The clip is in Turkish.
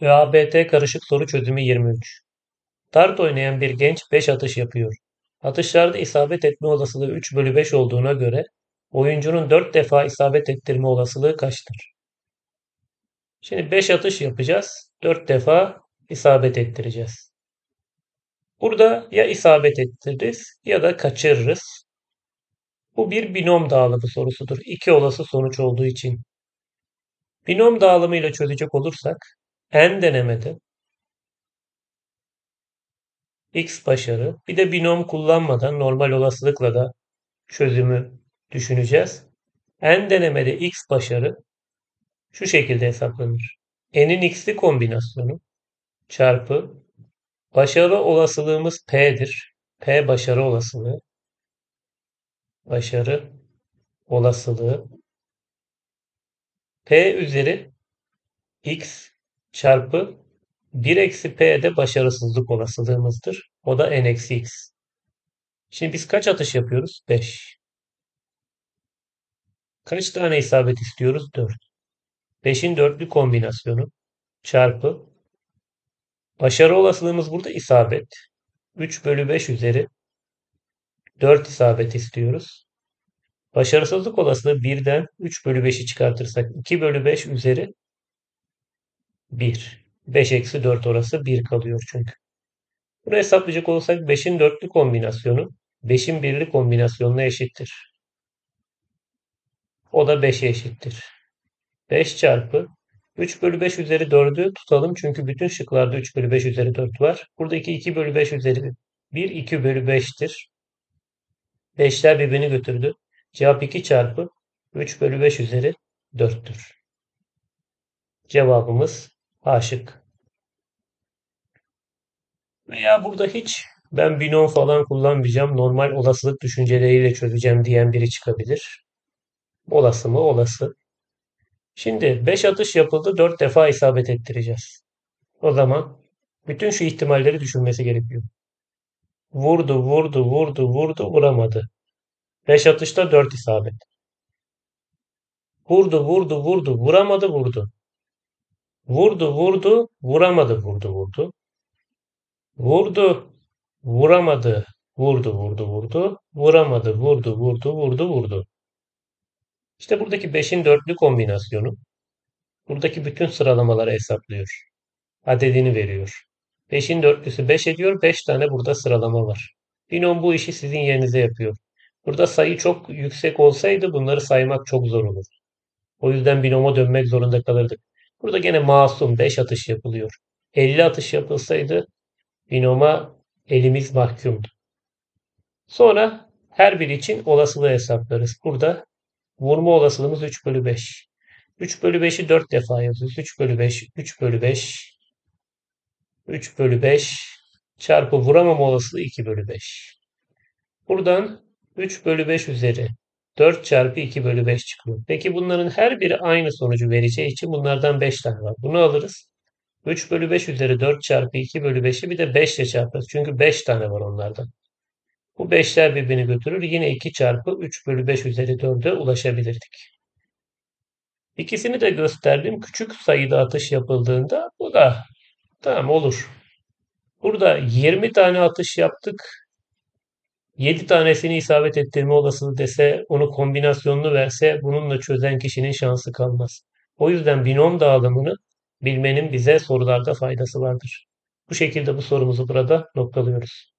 ÖABT karışık soru çözümü 23. Dart oynayan bir genç 5 atış yapıyor. Atışlarda isabet etme olasılığı 3 bölü 5 olduğuna göre oyuncunun 4 defa isabet ettirme olasılığı kaçtır? Şimdi 5 atış yapacağız. 4 defa isabet ettireceğiz. Burada ya isabet ettiririz ya da kaçırırız. Bu bir binom dağılımı sorusudur. İki olası sonuç olduğu için. Binom dağılımıyla çözecek olursak n denemede x başarı bir de binom kullanmadan normal olasılıkla da çözümü düşüneceğiz. n denemede x başarı şu şekilde hesaplanır. n'in x'li kombinasyonu çarpı başarı olasılığımız p'dir. p başarı olasılığı başarı olasılığı p üzeri x çarpı 1 eksi p de başarısızlık olasılığımızdır. O da n eksi x. Şimdi biz kaç atış yapıyoruz? 5. Kaç tane isabet istiyoruz? 4. 5'in dörtlü kombinasyonu çarpı başarı olasılığımız burada isabet. 3 bölü 5 üzeri 4 isabet istiyoruz. Başarısızlık olasılığı 1'den 3 bölü 5'i çıkartırsak 2 bölü 5 üzeri 1. 5 eksi 4 orası 1 kalıyor çünkü. Bunu hesaplayacak olursak 5'in dörtlü kombinasyonu 5'in birli kombinasyonuna eşittir. O da 5'e eşittir. 5 çarpı 3 bölü 5 üzeri 4'ü tutalım. Çünkü bütün şıklarda 3 bölü 5 üzeri 4 var. Buradaki 2 bölü 5 üzeri 1 2 bölü 5'tir. 5'ler birbirini götürdü. Cevap 2 çarpı 3 bölü 5 üzeri 4'tür. Cevabımız A şık. Veya burada hiç ben binom falan kullanmayacağım. Normal olasılık düşünceleriyle çözeceğim diyen biri çıkabilir. Olası mı? Olası. Şimdi 5 atış yapıldı. 4 defa isabet ettireceğiz. O zaman bütün şu ihtimalleri düşünmesi gerekiyor. Vurdu, vurdu, vurdu, vurdu, vuramadı. 5 atışta 4 isabet. Vurdu, vurdu, vurdu, vuramadı, vurdu. Vurdu, vurdu, vuramadı, vurdu, vurdu. Vurdu, vuramadı, vurdu, vurdu, vurdu. Vuramadı, vurdu, vurdu, vurdu, vurdu. İşte buradaki 5'in dörtlü kombinasyonu buradaki bütün sıralamaları hesaplıyor. Adedini veriyor. 5'in dörtlüsü 5 ediyor. 5 tane burada sıralama var. Binom bu işi sizin yerinize yapıyor. Burada sayı çok yüksek olsaydı bunları saymak çok zor olur. O yüzden binoma dönmek zorunda kalırdık. Burada gene masum 5 atış yapılıyor. 50 atış yapılsaydı binoma elimiz mahkumdu. Sonra her biri için olasılığı hesaplarız. Burada vurma olasılığımız 3 bölü 5. 3 bölü 5'i 4 defa yazıyoruz. 3 bölü 5, 3 bölü 5, 3 bölü 5 çarpı vuramama olasılığı 2 bölü 5. Buradan 3 bölü 5 üzeri 4 çarpı 2 bölü 5 çıkıyor. Peki bunların her biri aynı sonucu vereceği için bunlardan 5 tane var. Bunu alırız. 3 bölü 5 üzeri 4 çarpı 2 bölü 5'i bir de 5 ile çarparız. Çünkü 5 tane var onlardan. Bu 5'ler birbirini götürür. Yine 2 çarpı 3 bölü 5 üzeri 4'e ulaşabilirdik. İkisini de gösterdim. Küçük sayıda atış yapıldığında bu da tamam olur. Burada 20 tane atış yaptık. 7 tanesini isabet ettirme olasılığı dese, onu kombinasyonunu verse bununla çözen kişinin şansı kalmaz. O yüzden binom dağılımını bilmenin bize sorularda faydası vardır. Bu şekilde bu sorumuzu burada noktalıyoruz.